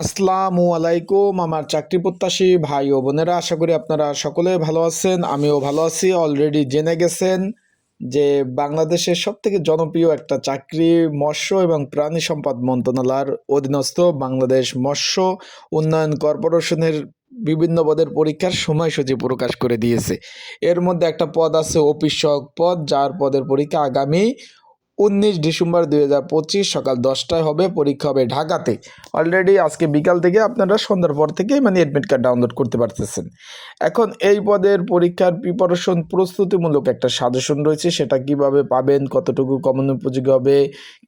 আসসালামু আলাইকুম, আমার চাকরি প্রত্যাশী ভাই ও বোনেরা, আশা করি আপনারা সকলে ভালো আছেন, আমিও ভালো আছি। অলরেডি জেনে গেছেন যে বাংলাদেশের সব থেকে জনপ্রিয় একটা চাকরি মৎস্য এবং প্রাণী সম্পদ মন্ত্রণালয়ের অধীনস্থ বাংলাদেশ মৎস্য উন্নয়ন কর্পোরেশনের বিভিন্ন পদের পরীক্ষার সময়সূচি প্রকাশ করে দিয়েছে। এর মধ্যে একটা পদ আছে অফিস পদ, যার পদের পরীক্ষা আগামী উনিশ ডিসেম্বর দুই হাজার পঁচিশ সকাল দশটায় হবে, পরীক্ষা হবে ঢাকাতে। অলরেডি আজকে বিকাল থেকে আপনারা সন্ধ্যার পর থেকেই মানে অ্যাডমিট কার্ড ডাউনলোড করতে পারতেছেন। এখন এই পদের পরীক্ষার প্রিপারেশন প্রস্তুতিমূলক একটা সাজেশন রয়েছে, সেটা কীভাবে পাবেন, কতটুকু কমন উপযোগী হবে,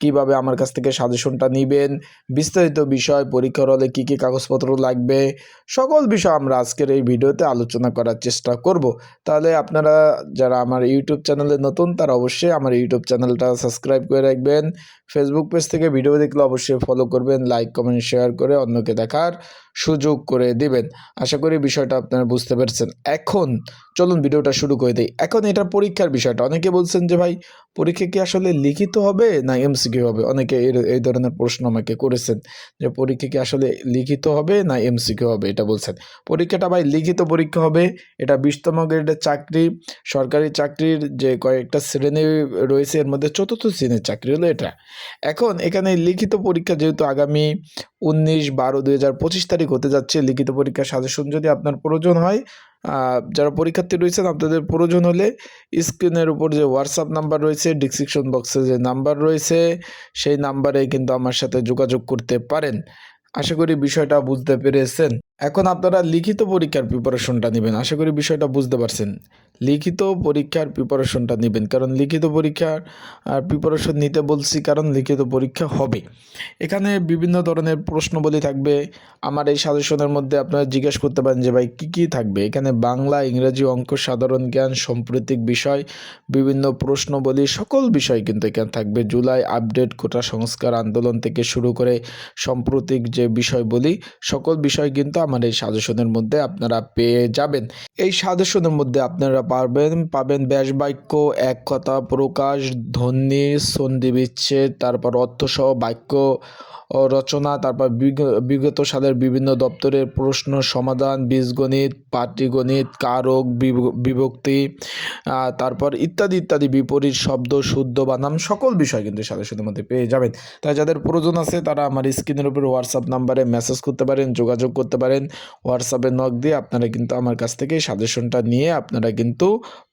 কীভাবে আমার কাছ থেকে সাজেশনটা নেবেন, বিস্তারিত বিষয়, পরীক্ষার হলে কী কী কাগজপত্র লাগবে, সকল বিষয় আমরা আজকের এই ভিডিওতে আলোচনা করার চেষ্টা করব। তাহলে আপনারা যারা আমার ইউটিউব চ্যানেলে নতুন, তারা অবশ্যই আমার ইউটিউব চ্যানেলটা সাবস্ক্রাইব করে রাখবেন। ফেসবুক পেজ থেকে ভিডিও দেখলে অবশ্যই ফলো করবেন লাইক কমেন্ট শেয়ার করে অন্যকে দেখার সুযোগ করে দিবেন। আশা করি বিষয়টা আপনারা বুঝতে পেরেছেন। এখন চলুন ভিডিওটা শুরু করে দিই। এখন এটা পরীক্ষার বিষয়টা। অনেকে বলছেন যে, ভাই, পরীক্ষা কি আসলে লিখিত হবে না এমসিকিউ হবে? অনেকে এই ধরনের প্রশ্ন আমাকে করেছেন যে, পরীক্ষা কি আসলে লিখিত হবে না এমসিকিউ হবে? এটা বলছেন। পরীক্ষাটা ভাই লিখিত পরীক্ষা হবে। এটা বিশতম গ্রেডের চাকরি। সরকারি চাকরির যে কয়েকটা শ্রেণি রয়েছে, এর মধ্যে চতুর্থ শ্রেণির চাকরি হলো এটা। এখন এখানে লিখিত পরীক্ষা যেহেতু আগামী উনিশ বারো দুই হাজার পঁচিশ তারিখ হতে যাচ্ছে। লিখিত পরীক্ষার সাজেশন যদি আপনার প্রয়োজন হয় যারা পরীক্ষার্থী রয়েছেন, আপনাদের প্রয়োজন হলে স্ক্রিনের উপর যে হোয়াটসঅ্যাপ নাম্বার রয়েছে ডিসক্রিপশন বক্সে যে নাম্বার রয়েছে, সেই নাম্বারে কিন্তু আমার সাথে যোগাযোগ করতে পারেন। আশা করি বিষয়টা বুঝতে পেরেছেন। এখন আপনারা লিখিত পরীক্ষার প্রিপারেশনটা নেবেন। আশা করি বিষয়টা বুঝতে পারছেন। লিখিত পরীক্ষার প্রিপারেশনটা নেবেন। কারণ লিখিত পরীক্ষার প্রিপারেশন নিতে বলছি কারণ লিখিত পরীক্ষা হবে। এখানে বিভিন্ন ধরনের প্রশ্নবলী থাকবে। আমার এই সাজেশনের মধ্যে আপনারা জিজ্ঞেস করতে পারেন যে, ভাই, কী কী থাকবে? এখানে বাংলা, ইংরেজি অঙ্ক, সাধারণ জ্ঞান, সাম্প্রতিক বিষয়, বিভিন্ন প্রশ্নবলী, সকল বিষয় কিন্তু এখানে থাকবে। জুলাই আপডেট, কোটা সংস্কার, আন্দোলন থেকে শুরু করে সাম্প্রতিক যে বিষয় বলি সকল বিষয় কিন্তু আমার এই সাজেশনের মধ্যে আপনারা পেয়ে যাবেন। এই সাজেশনের মধ্যে আপনারা পারবেন, পাবেন ব্যাস বাক্য, এক কথা প্রকাশ, ধ্বনি, সন্ধি বিচ্ছেদ, তারপর অর্থসহ বাক্য রচনা, তারপর বিগ- বিগত সালের বিভিন্ন দপ্তরের প্রশ্ন, সমাধান, বীজগণিত, পাটিগণিত, কারক বিভক্তি তারপর ইত্যাদি ইত্যাদি বিপরীত শব্দ, শুদ্ধ বানাম সকল বিষয় কিন্তু সাজেশনের মধ্যে পেয়ে যাবেন। তাই যাদের প্রয়োজন আছে, তারা আমার স্ক্রিনের উপর হোয়াটসঅ্যাপ নাম্বারে মেসেজ করতে পারেন, যোগাযোগ করতে পারেন। হোয়াটসঅ্যাপে নক দিয়ে আপনারা কিন্তু আমার কাছ থেকে সাজেশনটা নিয়ে আপনারা কিন্তু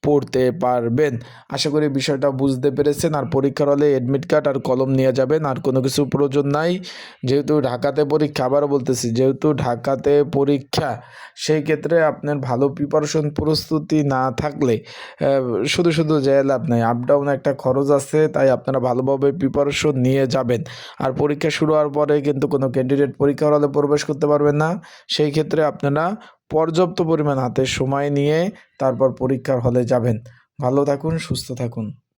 পড়তে পারবেন। আশা করি বিষয়টা বুঝতে পেরেছেন। আর পরীক্ষার হলে অ্যাডমিট কার্ড আর কলম নিয়ে যাবেন। আর কোনো কিছু প্রয়োজন নাই। যেহেতু ঢাকাতে পরীক্ষা, আবারও বলতেছি, যেহেতু ঢাকাতে পরীক্ষা, সেই ক্ষেত্রে আপনার ভালো প্রিপারেশন প্রস্তুতি না থাকলে শুধু শুধু যেয়ে লাভ নাই। আপ ডাউন একটা খরচ আছে, তাই আপনারা ভালোভাবে প্রিপারেশন নিয়ে যাবেন। আর পরীক্ষা শুরু হওয়ার পরে কিন্তু কোনো ক্যান্ডিডেট পরীক্ষার হলে প্রবেশ করতে পারবেন না। সেই ক্ষেত্রে আপনারা পর্যাপ্ত পরিমাণ হাতে সময় নিয়ে তারপর পরীক্ষার হলে যাবেন। ভালো থাকুন সুস্থ থাকুন।